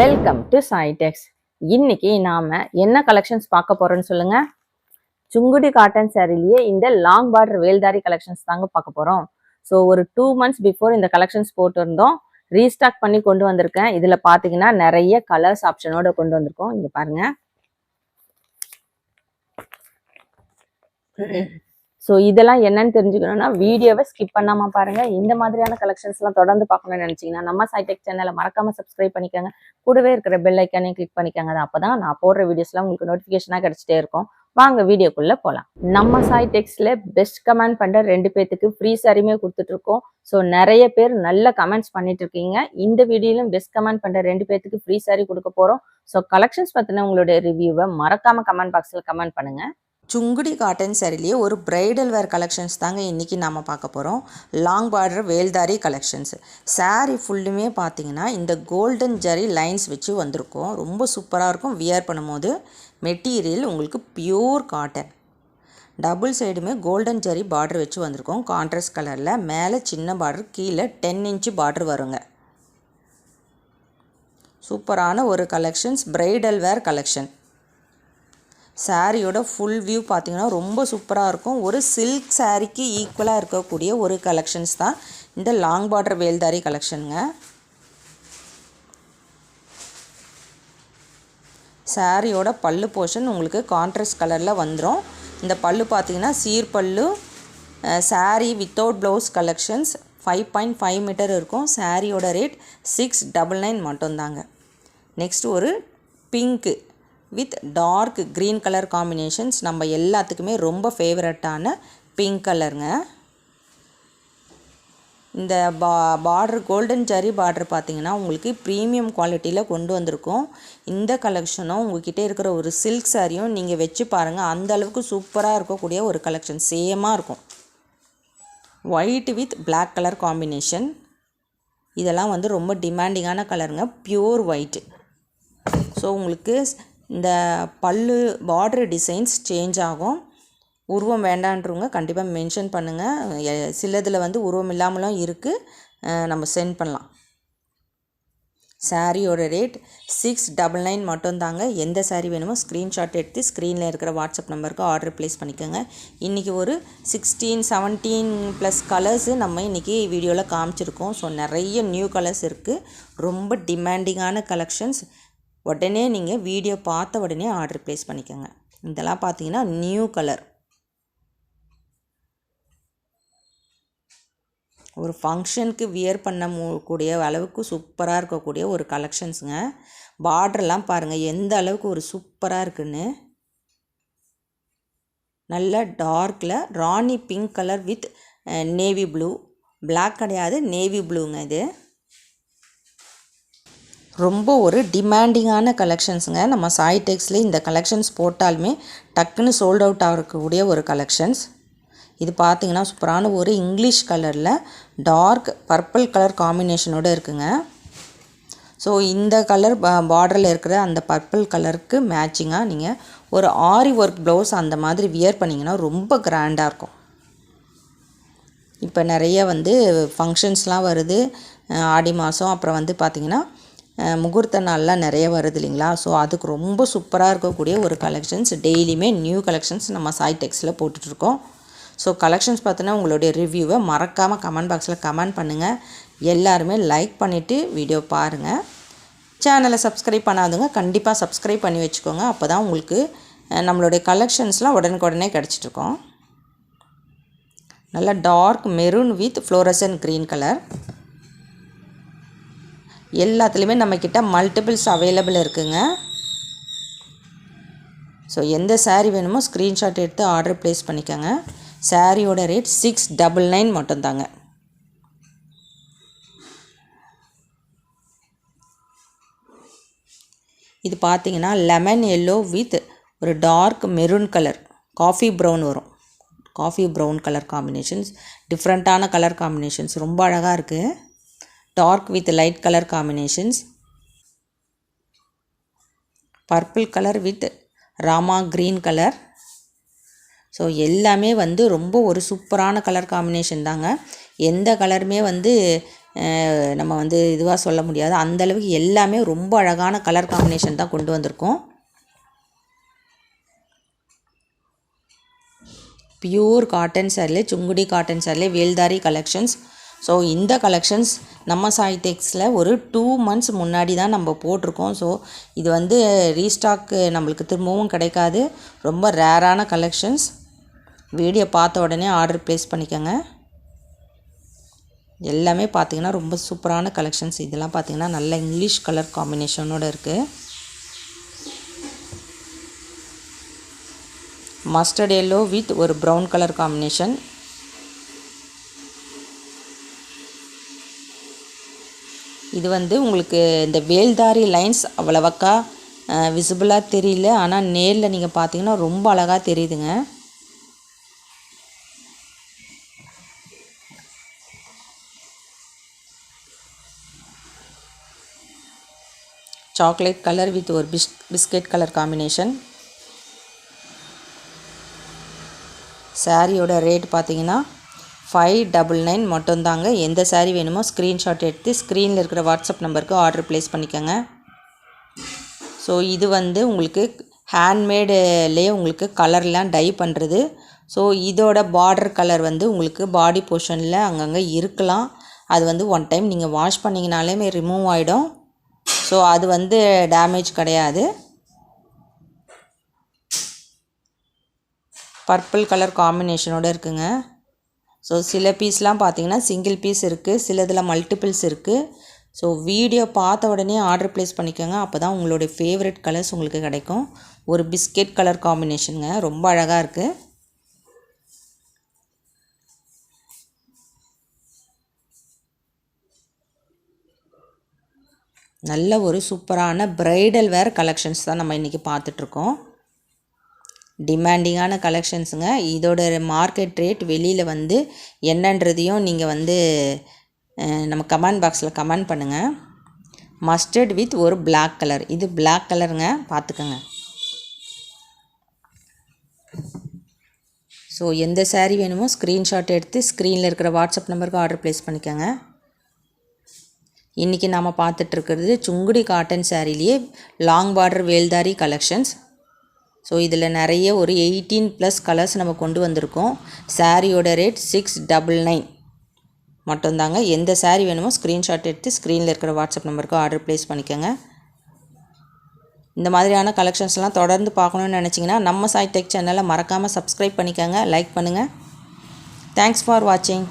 Welcome to சாய்டெக்ஸ் இன்னைக்கு நாம என்ன கலெக்ஷன்ஸ் பார்க்க போறோம்னு சொல்லுங்க. சுங்குடி காட்டன் சாரிலேயே இந்த லாங் பார்டர் வேல்தாரி கலெக்ஷன்ஸ் தாங்க பார்க்க போறோம். ஸோ ஒரு டூ மந்த்ஸ் பிஃபோர் இந்த கலெக்ஷன்ஸ் போட்டிருந்தோம். ரீஸ்டாக் பண்ணி கொண்டு வந்திருக்கேன். இதுல பாத்தீங்கன்னா நிறைய கலர்ஸ் ஆப்ஷனோட கொண்டு வந்திருக்கோம். இங்க பாருங்க. ஸோ இதெல்லாம் என்னன்னு தெரிஞ்சுக்கணும்னா வீடியோவை ஸ்கிப் பண்ணாமல் பாருங்கள் இந்த மாதிரியான கலெக்ஷன்ஸ்லாம் தொடர்ந்து பார்க்கணும்னு நினச்சிங்கன்னா நம்ம சைடெக் சேனலை மறக்காம சப்ஸ்கிரைப் பண்ணிக்கோங்க. கூடவே இருக்கிற பெல் ஐக்கானையும் கிளிக் பண்ணிக்கோங்க. அது அப்பதான் நான் போடுற வீடியோஸ்லாம் உங்களுக்கு நோட்டிஃபிகேஷனாக கிடச்சிட்டே இருக்கும். வாங்க வீடியோக்குள்ளே போகலாம் நம்ம சாய் டெக்ஸ்ட்ல பெஸ்ட் கமெண்ட் பண்ணுற ரெண்டு பேர்த்துக்கு ஃப்ரீ சாரியுமே கொடுத்துட்ருக்கோம் ஸோ நிறைய பேர் நல்ல கமெண்ட்ஸ் பண்ணிட்டு இருக்கீங்க. இந்த வீடியோலையும் பெஸ்ட் கமெண்ட் பண்ணுற ரெண்டு பேத்துக்கு ஃப்ரீ சாரி கொடுக்க போகிறோம் ஸோ கலெக்ஷன்ஸ் பற்றின உங்களுடைய ரிவ்யூவை மறக்காமல் கமெண்ட் பாக்ஸில் கமெண்ட் பண்ணுங்கள் சுங்குடி காட்டன் சாரிலேயே ஒரு பிரைடல் வேர் கலெக்ஷன்ஸ் தாங்க இன்றைக்கி நாம் பார்க்க போகிறோம் லாங் பார்டர் வேல்தாரி கலெக்ஷன்ஸ் saree ஃபுல்லுமே பார்த்தீங்கன்னா இந்த கோல்டன் ஜரி லைன்ஸ் வச்சு வந்திருக்கும். ரொம்ப சூப்பராக இருக்கும். வியர் பண்ணும்போது மெட்டீரியல் உங்களுக்கு பியூர் காட்டன் டபுள் சைடுமே கோல்டன் ஜரி பார்டர் வச்சு வந்திருக்கோம். கான்ட்ராஸ்ட் கலரில் மேலே சின்ன பார்டர் கீழே டென் இன்ச்சு பார்டர் வருங்க. சூப்பரான ஒரு கலெக்ஷன்ஸ் பிரைடல் வேர் கலெக்ஷன் சாரியோட ஃபுல் வியூ பார்த்தீங்கன்னா ரொம்ப சூப்பராக இருக்கும். ஒரு சில்க் சாரிக்கு ஈக்குவலாக இருக்கக்கூடிய ஒரு கலெக்ஷன்ஸ் தான். இந்த லாங் பார்டர் வேல்தாரி கலெக்ஷனுங்க சாரியோட பல்லு போர்ஷன் உங்களுக்கு கான்ட்ராஸ்ட் கலரில் வந்துடும் இந்த பல்லு பார்த்தீங்கன்னா சீர் pallu sari without blouse collections five point five metre இருக்கும். சாரியோட ரேட் சிக்ஸ் டபுள் நைன் மட்டும்தாங்க. நெக்ஸ்ட் ஒரு pink with dark green colour combinations. நம்ம எல்லாத்துக்குமே ரொம்ப ஃபேவரட்டான பிங்க் கலருங்க. இந்த பா பார்டர் கோல்டன் ஜரி பார்டர் பார்த்தீங்கன்னா உங்களுக்கு ப்ரீமியம் குவாலிட்டியில் கொண்டு வந்திருக்கோம். இந்த கலெக்ஷனும் உங்ககிட்ட இருக்கிற ஒரு சில்க் சாரியும் நீங்கள் வச்சு பாருங்கள் அந்த அளவுக்கு சூப்பராக இருக்கக்கூடிய ஒரு கலெக்ஷன். சேமாக இருக்கும். White with black colour combination இதெல்லாம் வந்து ரொம்ப டிமாண்டிங்கான கலருங்க ப்யூர் ஒயிட்டு ஸோ உங்களுக்கு இந்த பல்லு பார்டர் டிசைன்ஸ் சேஞ்ச் ஆகும். உருவம் வேண்டான்றவங்க கண்டிப்பாக மென்ஷன் பண்ணுங்கள் சிலதில் வந்து உருவம் இல்லாமலும் இருக்குது நம்ம சென்ட் பண்ணலாம். சாரியோட ரேட் சிக்ஸ் டபுள் நைன் மட்டும்தாங்க எந்த சாரீ வேணுமோ ஸ்க்ரீன்ஷாட் எடுத்து ஸ்க்ரீனில் இருக்கிற வாட்ஸ்அப் நம்பருக்கு ஆர்டர் ப்ளேஸ் பண்ணிக்கோங்க. இன்றைக்கி ஒரு சிக்ஸ்டீன் செவன்டீன் ப்ளஸ் கலர்ஸு நம்ம இன்றைக்கி வீடியோவில் காமிச்சிருக்கோம். ஸோ நிறைய நியூ கலர்ஸ் இருக்குது ரொம்ப டிமாண்டிங்கான கலெக்ஷன்ஸ் உடனே நீங்கள் வீடியோ பார்த்த உடனே ஆர்டர் ப்ளேஸ் பண்ணிக்கோங்க. இதெல்லாம் பார்த்தீங்கன்னா நியூ கலர் ஒரு ஃபங்க்ஷனுக்கு வியர் பண்ண கூடிய அளவுக்கு சூப்பராக இருக்கக்கூடிய ஒரு கலெக்ஷன்ஸுங்க பார்டர்லாம் பாருங்கள் எந்த அளவுக்கு ஒரு சூப்பராக இருக்குன்னு. நல்ல டார்க்கில் rani pink colour with navy blue black கிடையாது நேவி ப்ளூங்க இது. ரொம்ப ஒரு டிமாண்டிங்கான கலெக்ஷன்ஸுங்க நம்ம சாய் டெக்ஸில் இந்த கலெக்ஷன்ஸ் போட்டாலுமே டக்குன்னு சோல்ட் அவுட் ஆகக்கூடிய ஒரு கலெக்ஷன்ஸ் இது பார்த்தீங்கன்னா சூப்பரான ஒரு இங்கிலீஷ் கலரில் டார்க் பர்பிள் கலர் காம்பினேஷனோடு இருக்குங்க. ஸோ இந்த கலர் பார்டரில் இருக்கிற அந்த பர்பிள் கலருக்கு மேட்சிங்காக நீங்கள் ஒரு ஆரி ஒர்க் ப்ளவுஸ் அந்த மாதிரி வியர் பண்ணிங்கன்னா ரொம்ப கிராண்டாக இருக்கும். இப்போ நிறைய வந்து ஃபங்க்ஷன்ஸ்லாம் வருது. ஆடி மாதம் அப்புறம் வந்து பார்த்திங்கன்னா முகூர்த்த நாள்லாம் நிறைய வருது இல்லைங்களா? ஸோ அதுக்கு ரொம்ப சூப்பராக இருக்கக்கூடிய ஒரு கலெக்ஷன்ஸ் டெய்லியுமே நியூ கலெக்ஷன்ஸ் நம்ம சாய் டெக்ஸில் போட்டுட்ருக்கோம். ஸோ கலெக்ஷன்ஸ் பார்த்தோன்னா உங்களுடைய ரிவ்யூவை மறக்காமல் கமெண்ட் பாக்ஸில் கமெண்ட் பண்ணுங்கள் எல்லாருமே லைக் பண்ணிவிட்டு வீடியோ பாருங்கள் சேனலை சப்ஸ்கிரைப் பண்ணாதுங்க கண்டிப்பாக சப்ஸ்கிரைப் பண்ணி வச்சுக்கோங்க. அப்போ தான் உங்களுக்கு நம்மளுடைய கலெக்ஷன்ஸ்லாம் உடனுக்குடனே கிடச்சிட்ருக்கோம். நல்லா dark maroon with fluorescent green colour எல்லாத்துலேயுமே நம்மக்கிட்ட மல்டிபிள்ஸ் அவைலபிள் இருக்குங்க. ஸோ எந்த சாரீ வேணுமோ ஸ்க்ரீன்ஷாட் எடுத்து ஆர்டர் ப்ளேஸ் பண்ணிக்கோங்க. சாரியோட ரேட் சிக்ஸ் டபுள் நைன் மட்டும்தாங்க. இது பார்த்தீங்கன்னா லெமன் எல்லோ வித் ஒரு dark maroon colour coffee brown வரும். காஃபி ப்ரௌன் கலர் காம்பினேஷன்ஸ் டிஃப்ரெண்ட்டான கலர் காம்பினேஷன்ஸ் ரொம்ப அழகாக இருக்குது dark with light colour combinations purple colour with Rama green colour so எல்லாமே வந்து ரொம்ப ஒரு சூப்பரான கலர் காம்பினேஷன் தாங்க. எந்த கலருமே வந்து நம்ம வந்து இதுவாக சொல்ல முடியாது. அந்தளவுக்கு எல்லாமே ரொம்ப அழகான கலர் காம்பினேஷன் தான் கொண்டு வந்திருக்கோம். பியூர் காட்டன் சாரிலே சுங்குடி காட்டன் சாரிலே வேல்தாரி கலெக்ஷன்ஸ் ஸோ இந்த கலெக்ஷன்ஸ் நம்ம சாய்டெக்ஸில் ஒரு டூ மந்த்ஸ் முன்னாடி தான் நம்ம போட்டிருக்கோம். ஸோ இது வந்து ரீஸ்டாக்கு நம்மளுக்கு திரும்பவும் கிடைக்காது. ரொம்ப ரேரான கலெக்ஷன்ஸ் வீடியோ பார்த்த உடனே ஆர்டர் ப்ளேஸ் பண்ணிக்கோங்க. எல்லாமே பார்த்தீங்கன்னா ரொம்ப சூப்பரான கலெக்ஷன்ஸ் இதெல்லாம் பார்த்தீங்கன்னா நல்ல இங்கிலீஷ் கலர் காம்பினேஷனோட இருக்குது மஸ்டர்ட் எல்லோ வித் ஒரு ப்ரௌன் கலர் காம்பினேஷன் இது வந்து உங்களுக்கு இந்த வேல்தாரி லைன்ஸ் அவ்வளவக்கா விசிபிளாக தெரியல. ஆனால் நேரில் நீங்கள் பார்த்தீங்கன்னா ரொம்ப அழகாக தெரியுதுங்க. சாக்லேட் கலர் வித் ஒரு பிஸ் பிஸ்கெட் கலர் காம்பினேஷன். சாரியோட ரேட் பார்த்தீங்கன்னா ஃபைவ் டபுள் நைன் மட்டும்தாங்க. எந்த சாரீ வேணுமோ ஸ்க்ரீன்ஷாட் எடுத்து ஸ்க்ரீனில் இருக்கிற வாட்ஸ்அப் நம்பருக்கு ஆர்டர் ப்ளேஸ் பண்ணிக்கோங்க. ஸோ இது வந்து உங்களுக்கு ஹேண்ட்மேடுலேயே உங்களுக்கு கலர்லாம் டை பண்ணுறது ஸோ இதோட பார்டர் கலர் வந்து உங்களுக்கு பாடி போர்ஷனில் அங்கங்கே இருக்கலாம். அது வந்து ஒன் டைம் நீங்கள் வாஷ் பண்ணிங்கனாலே ரிமூவ் ஆகிடும் ஸோ அது வந்து டேமேஜ் கிடையாது. பர்பிள் கலர் காம்பினேஷனோட இருக்குங்க. ஸோ சில பீஸ்லாம் பார்த்தீங்கன்னா சிங்கிள் பீஸ் இருக்குது சிலதில் மல்டிபிள்ஸ் இருக்குது ஸோ வீடியோ பார்த்த உடனே ஆர்டர் ப்ளேஸ் பண்ணிக்கோங்க. அப்போ தான் உங்களுடைய ஃபேவரட் கலர்ஸ் உங்களுக்கு கிடைக்கும். ஒரு பிஸ்கெட் கலர் காம்பினேஷனுங்க ரொம்ப அழகாக இருக்குது நல்ல ஒரு சூப்பரான ப்ரைடல் வேர் கலெக்ஷன்ஸ் தான் நம்ம இன்றைக்கி பார்த்துட்ருக்கோம் டிமாண்டிங்கான கலெக்ஷன்ஸுங்க இதோட மார்க்கெட் ரேட் வெளியில் வந்து என்னன்றதையும் நீங்கள் வந்து நம்ம கமெண்ட் பாக்ஸில் கமெண்ட் பண்ணுங்கள் மஸ்டர்ட் வித் ஒரு பிளாக் கலர் இது பிளாக் கலருங்க பார்த்துக்கோங்க. ஸோ எந்த சேரீ வேணுமோ ஸ்க்ரீன்ஷாட் எடுத்து ஸ்க்ரீனில் இருக்கிற வாட்ஸ்அப் நம்பருக்கு ஆர்டர் ப்ளேஸ் பண்ணிக்கோங்க. இன்றைக்கி நாம் பார்த்துட்ருக்கிறது சுங்குடி காட்டன் சாரிலேயே லாங் பார்டர் வேல்தாரி கலெக்ஷன்ஸ் ஸோ இதில் நிறைய ஒரு எயிட்டீன் ப்ளஸ் கலர்ஸ் நம்ம கொண்டு வந்திருக்கோம். சாரியோட ரேட் சிக்ஸ் டபுள் நைன் மட்டும்தாங்க. எந்த சாரீ வேணுமோ ஸ்க்ரீன்ஷாட் எடுத்து ஸ்க்ரீனில் இருக்கிற வாட்ஸ்அப் நம்பருக்கு ஆர்டர் ப்ளேஸ் பண்ணிக்கோங்க. இந்த மாதிரியான கலெக்ஷன்ஸ்லாம் தொடர்ந்து பார்க்கணுன்னு நினச்சிங்கன்னா நம்ம சாய் டெக் சேனலை மறக்காமல் சப்ஸ்கிரைப் பண்ணிக்கோங்க லைக் பண்ணுங்கள் தேங்க்ஸ் ஃபார் வாட்சிங்